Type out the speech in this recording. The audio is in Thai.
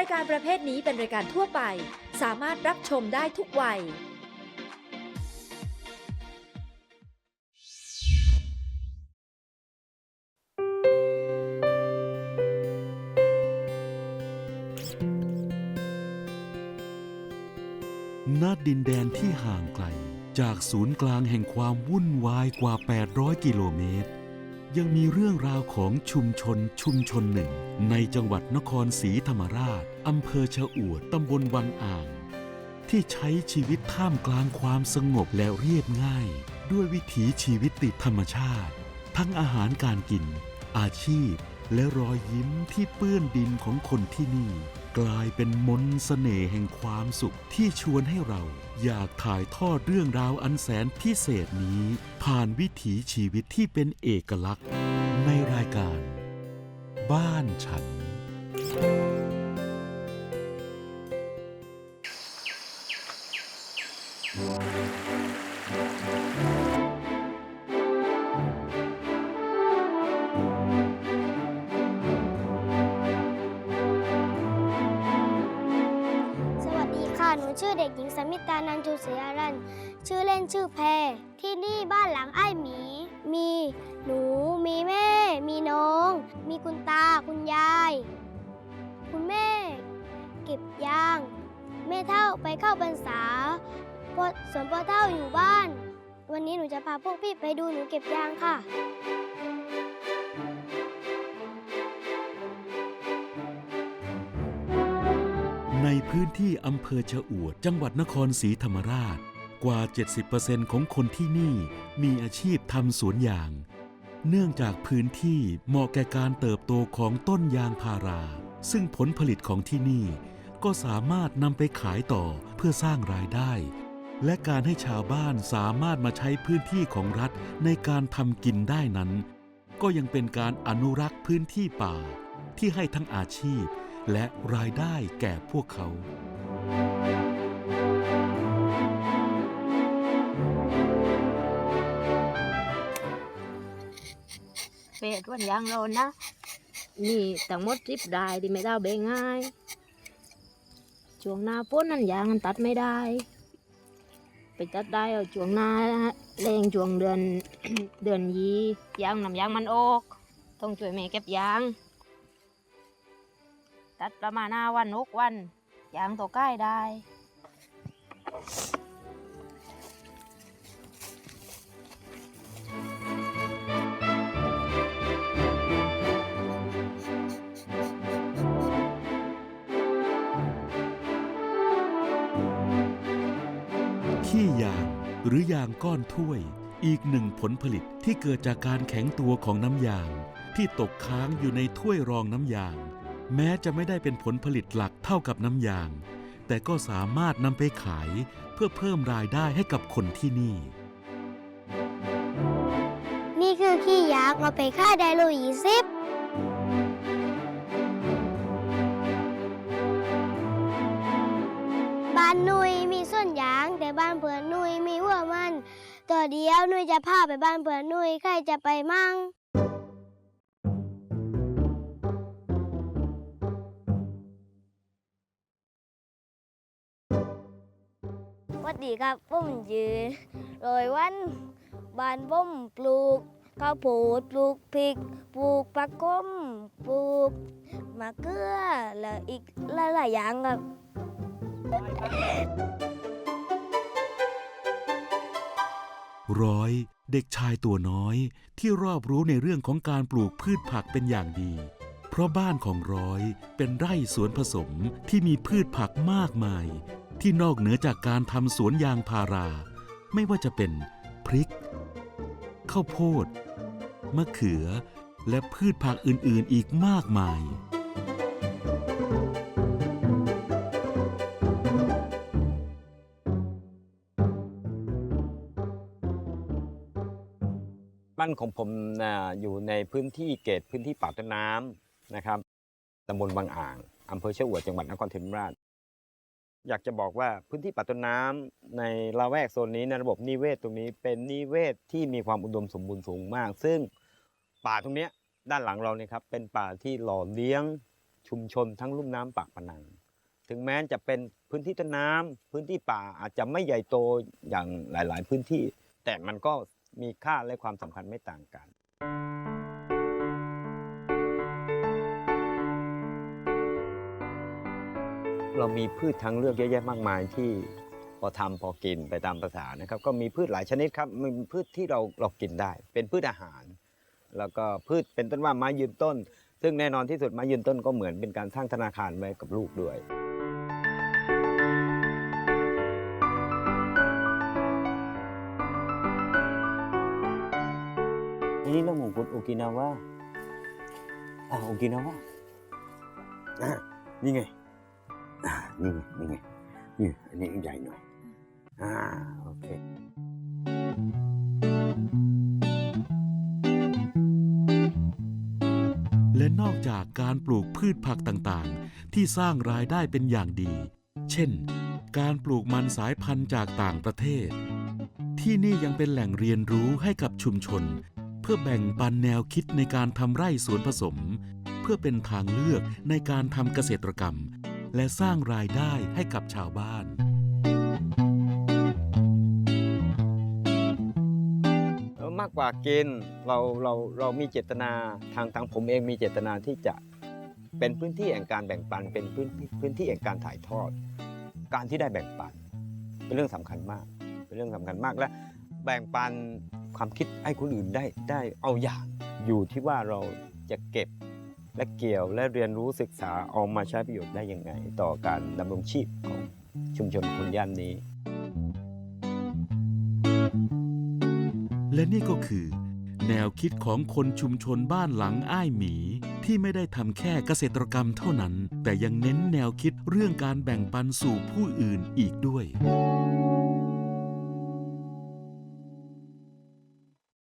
รายการประเภทนี้เป็นรายการทั่วไป สามารถรับชมได้ทุกวัย ณดินแดนที่ห่างไกล จากศูนย์กลางแห่งความวุ่นวายกว่า 800 กิโลเมตร ยังมีเรื่องราวของชุมชนชุมชนหนึ่ง ในจังหวัดนครศรีธรรมราช อำเภอชะอวด ตำบลวังอ่าง ที่ใช้ชีวิตท่ามกลางความสงบและเรียบง่าย ด้วยวิถีชีวิตติดธรรมชาติ ทั้งอาหารการกิน อาชีพ และรอยยิ้มที่เปื้อนดินของคนที่นี่ กลายเป็นมนต์เสน่ห์แห่งความสุขที่ชวนให้เราอยากถ่ายทอดเรื่องราวอันแสนพิเศษนี้ ผ่านวิถีชีวิตที่เป็นเอกลักษณ์ ในรายการ บ้านฉันส สมิตานันจูศรีอารัน ชื่อเล่นชื่อแพร ที่นี่บ้านหลังไอ้หมี มีหนู มีแม่ มีน้อง มีคุณตา คุณยาย คุณแม่ เก็บยาง แม่เท่าไปเข้าพรรษาพส่วนพ่อเท่าอยู่บ้าน วันนี้หนูจะพาพวกพี่ไปดูหนูเก็บยางค่ะ ในพื้นที่อำเภอชะอวด จังหวัดนครศรีธรรมราช กว่า 70%ของคนที่นี่มีอาชีพทำสวนยาง เนื่องจากพื้นที่เหมาะแก่การเติบโตของต้นยางพารา ซึ่งผลผลิตของที่นี่ ก็สามารถนำไปขายต่อเพื่อสร้างรายได้ และการให้ชาวบ้านสามารถมาใช้พื้นที่ของรัฐในการทำกินได้นั้น ก็ยังเป็นการอนุรักษ์พื้นที่ป่าที่ให้ทั้งอาชีพ และรายได้แก่พวกเขา เปดวันยางเรานะนี่ทั้งหมดริบได้ที่ไม่ได้เบงง่าย ช่วงหน้าฝนนั้นยางมันตัดไม่ได้ ไปตัดได้เอาช่วงหน้าแรงช่วงเดือน เดือนยียางนำยางมันออก ต้องช่วยแม่เก็บยาง ตัดประมาณห้าวันหกวันยางตัวใกล้ได้ขี้ยางหรือยางก้อนถ้วย อีกหนึ่งผลผลิตที่เกิดจากการแข็งตัวของน้ำยาง ที่ตกค้างอยู่ในถ้วยรองน้ำยาง แม้จะไม่ได้เป็นผลผลิตหลักเท่ากับน้ำยาง แต่ก็สามารถนำไปขายเพื่อเพิ่มรายได้ให้กับคนที่นี่ นี่คือขี้ยางเราไปค่าไดโลยี่สิบบ้านนุยมีส่วนยาง แต่บ้านเผื่อนนุยมีหัวมัน ตัวเดียวนุยจะพาไปบ้านเผื่อนนุยใครจะไปมั่ง วัสดีครับผมยืนรอยวันบ้านผมปลูกข้าวโพดปลูกพริก ปลูกผักก้มปลูกมะเขือแล้วอีกหลายๆอย่างครับ ร้อยเด็กชายตัวน้อยที่รอบรู้ในเรื่องของการปลูกพืชผักเป็นอย่างดี เพราะบ้านของร้อยเป็นไร่สวนผสมที่มีพืชผักมากมาย ที่นอกเหนือจากการทำสวนยางพารา ไม่ว่าจะเป็นพริก ข้าวโพด มะเขือ และพืชผักอื่นๆอีกมากมาย บ้านของผมนะอยู่ในพื้นที่เกตพื้นที่ป่าต้นน้ำนะครับตำบลบางอ่างอำเภอเชียงอวดจังหวัดนครศรีธรรมราช อยากจะบอกว่าพื้นที่ป่าต้นน้ำในละแวกโซนนี้ในระบบนิเวศตรงนี้เป็นนิเวศที่มีความอุดมสมบูรณ์สูงมาก ซึ่งป่าตรงนี้ด้านหลังเราเนี่ยครับเป็นป่าที่หล่อเลี้ยงชุมชนทั้งลุ่มน้ำปากพนัง ถึงแม้จะเป็นพื้นที่ต้นน้ำพื้นที่ป่าอาจจะไม่ใหญ่โตอย่างหลาย ๆ พื้นที่ แต่มันก็มีค่าและความสำคัญไม่ต่างกัน เรามีพืชทางเลือกเยอะแยะมากมายที่พอทำพอกินไปตามภาษานะครับ ก็มีพืชหลายชนิดครับมีพืชที่เราเรากินได้ เป็นพืชอาหาร แล้วก็พืชเป็นต้นว่าไม้ยืนต้น ซึ่งแน่นอนที่สุดไม้ยืนต้นก็เหมือนเป็นการสร้างธนาคารไว้กับลูกด้วยอันนี้เรื่องของคุณโอกินาวะอ่าโอกินาวะอ่านี่ไง นี่ไงนี่ไงนี่อันนี้ใหญ่หน่อย อ่า โอเคและนอกจากการปลูกพืชผักต่างๆ ที่สร้างรายได้เป็นอย่างดี เช่น การปลูกมันสายพันธุ์จากต่างประเทศ ที่นี่ยังเป็นแหล่งเรียนรู้ให้กับชุมชน เพื่อแบ่งปันแนวคิดในการทำไร่สวนผสม เพื่อเป็นทางเลือกในการทำเกษตรกรรม และสร้างรายได้ให้กับชาวบ้านมากกว่าเกินเราเราเรามีเจตนาทางทางผมเองมีเจตนาที่จะเป็นพื้นที่แห่งการแบ่งปัน เป็นพื้นพื้นที่แห่งการถ่ายทอด การที่ได้แบ่งปัน เป็นเรื่องสำคัญมาก เป็นเรื่องสำคัญมากและแบ่งปันความคิดให้คนอื่นได้ได้เอาอย่างอยู่ที่ว่าเราจะเก็บ และเกี่ยวและเรียนรู้ศึกษาเอามาใช้ประโยชน์ได้ยังไง ต่อการดำรงชีพของชุมชนคนย่านนี้ และนี่ก็คือ แนวคิดของคนชุมชนบ้านหลังอ้ายหมี ที่ไม่ได้ทำแค่เกษตรกรรมเท่านั้น แต่ยังเน้นแนวคิดเรื่องการแบ่งปันสู่ผู้อื่นอีกด้วย